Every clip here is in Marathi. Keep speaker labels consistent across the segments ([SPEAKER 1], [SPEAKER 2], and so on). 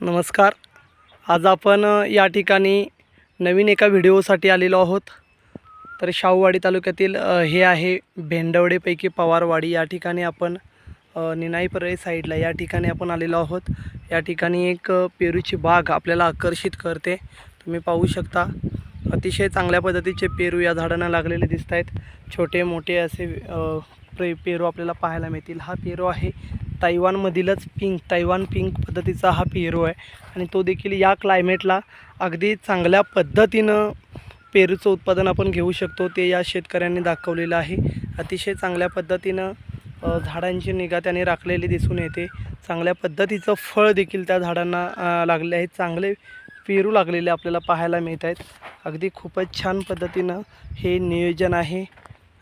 [SPEAKER 1] नमस्कार. आज आपण या ठिकाणी नवीन एका व्हिडिओसाठी आलेलो आहोत. तर शाहूवाडी तालुक्यातील हे आहे भेंडवडेपैकी पवारवाडी. या ठिकाणी आपण अ, साईडला या ठिकाणी आपण आलेलो आहोत. या ठिकाणी एक पेरूची बाग आपल्याला आकर्षित करते. तुम्ही पाहू शकता. अतिशय चांगल्या पद्धतीचे पेरू या झाडांना लागलेले दिसत आहेत छोटे मोठे असे पे पेरू आपल्याला पाहायला मिळतील. हा पेरू आहे तैवानमधीलच पिंक तैवान पिंक पद्धतीचा हा पेरू आहे. आणि तो देखील या क्लायमेटला अगदी चांगल्या पद्धतीनं पेरूचं उत्पादन आपण घेऊ शकतो. ते या शेतकऱ्यांनी दाखवलेलं आहे. अतिशय चांगल्या पद्धतीनं झाडांची निगा त्याने राखलेली दिसून येते. चांगल्या पद्धतीचं फळ देखील त्या झाडांना लागले आहे चांगले पेरू लागलेले आपल्याला पाहायला मिळत आहेत अगदी खूपच छान पद्धतीनं हे नियोजन आहे.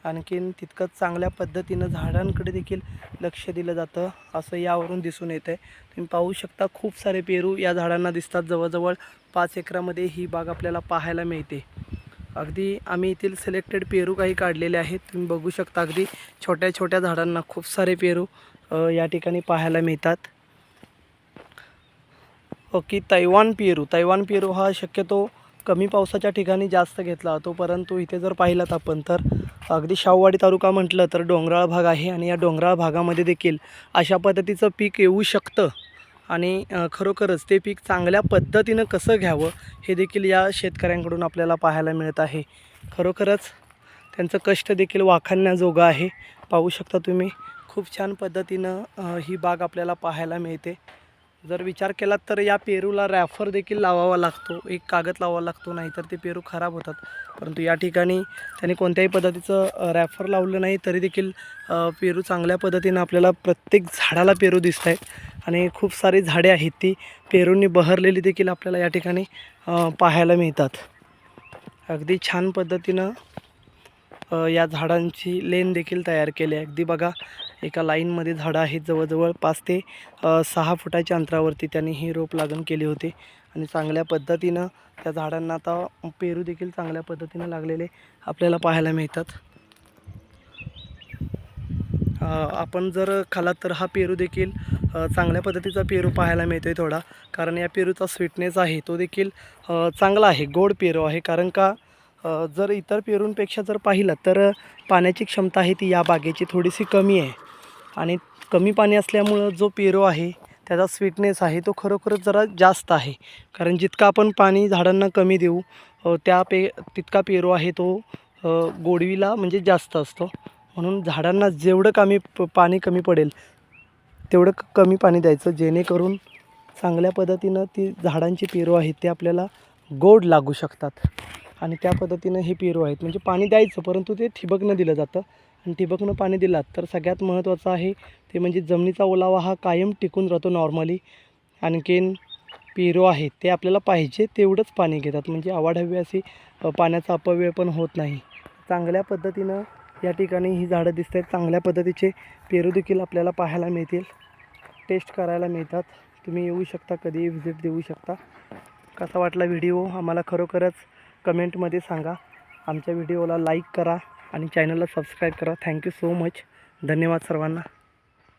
[SPEAKER 1] आणखीन तितकंच चांगल्या पद्धतीनं झाडांकडे देखील लक्ष दिलं जातं असं यावरून दिसून येतं आहे तुम्ही पाहू शकता खूप सारे पेरू या झाडांना दिसतात. जवळजवळ पाच एकरामध्ये ही बाग आपल्याला पाहायला मिळते. अगदी आम्ही येथील सिलेक्टेड पेरू काही काढलेले आहेत. तुम्ही बघू शकता अगदी छोट्या छोट्या झाडांना खूप सारे पेरू या ठिकाणी पाहायला मिळतात. ओके तैवान पेरू. तैवान पेरू हा शक्यतो कमी पावसाच्या ठिकाणी जास्त घेतला जातो. परंतु इथे जर पाहिलात आपण तर अगदी शाहूवाडी तालुका म्हटलं तर डोंगराळ भाग आहे आणि या डोंगराळ भागामध्ये देखील अशा पद्धतीचं पीक येऊ शकतं. आणि खरोखरच ते पीक चांगल्या पद्धतीनं कसं घ्यावं हे देखील या शेतकऱ्यांकडून आपल्याला पाहायला मिळत आहे. खरोखरच त्यांचं कष्ट देखील वाखाणण्याजोगं आहे. पाहू शकता तुम्ही खूप छान पद्धतीनं ही बाग आपल्याला पाहायला मिळते. जर विचार केलात तर या पेरूला रॅफर देखील लावावा लागतो. एक कागद लावावा लागतो नाहीतर ते पेरू खराब होतात. परंतु या ठिकाणी त्यांनी कोणत्याही पद्धतीचं रॅफर लावलं नाही तरी देखील पेरू चांगल्या पद्धतीनं आपल्याला प्रत्येक झाडाला पेरू दिसत आहेत आणि खूप सारी झाडे आहेत ती पेरूंनी बहरलेली देखील आपल्याला या ठिकाणी पाहायला मिळतात. अगदी छान पद्धतीनं या झाडांची लेन देखील तयार केली आहे. अगदी बघा एका लाईनमध्ये झाडं आहेत. जवळजवळ पाच ते सहा फुटाच्या अंतरावरती त्यांनी हे रोप लागण केले होते. आणि चांगल्या पद्धतीनं त्या झाडांना आता पेरू देखील चांगल्या पद्धतीनं लागलेले आपल्याला पाहायला मिळतात. आपण जर खालात तर हा पेरू देखील चांगल्या पद्धतीचा पेरू पाहायला मिळतो आहे थोडा. कारण या पेरूचा स्वीटनेस आहे तो देखील चांगला आहे. गोड पेरू आहे. कारण का जर इतर पेरूंपेक्षा जर पाहिलं तर पाण्याची क्षमता आहे ती या बागेची थोडीशी कमी आहे. आणि कमी पाणी असल्यामुळं जो पेरो आहे त्याचा स्वीटनेस आहे तो खरोखरच जरा जास्त आहे. कारण जितकं आपण पाणी झाडांना कमी देऊ त्या पे तितका पेरो आहे तो गोडवीला म्हणजे जास्त असतो. म्हणून झाडांना जेवढं कमी प पाणी कमी पडेल तेवढं कमी पाणी द्यायचं. जेणेकरून चांगल्या पद्धतीनं ती झाडांची पेरू आहेत ते आपल्याला गोड लागू शकतात. आणि त्या पद्धतीनं हे पेरू आहेत. म्हणजे पाणी द्यायचं परंतु ते ठिबकनं दिलं जातं. आणि ठिबकनं पाणी दिलात तर सगळ्यात महत्त्वाचं आहे ते म्हणजे जमिनीचा ओलावा हा कायम टिकून राहतो नॉर्मली आणखीन पेरू आहेत ते आपल्याला पाहिजे तेवढंच पाणी घेतात. म्हणजे आवाढव्य अशी पाण्याचा अपव्यय पण होत नाही. चांगल्या पद्धतीनं या ठिकाणी ही झाडं दिसत आहेत चांगल्या पद्धतीचे पेरू देखील आपल्याला पाहायला मिळतील. टेस्ट करायला मिळतात. तुम्ही येऊ शकता कधीही व्हिजिट देऊ शकता. कसा वाटला व्हिडिओ आम्हाला खरोखरच कमेंटमध्ये सांगा. आमच्या व्हिडिओला लाईक करा. आणि चॅनलला सबस्क्राईब करा. थँक्यू सो मच धन्यवाद सर्वांना.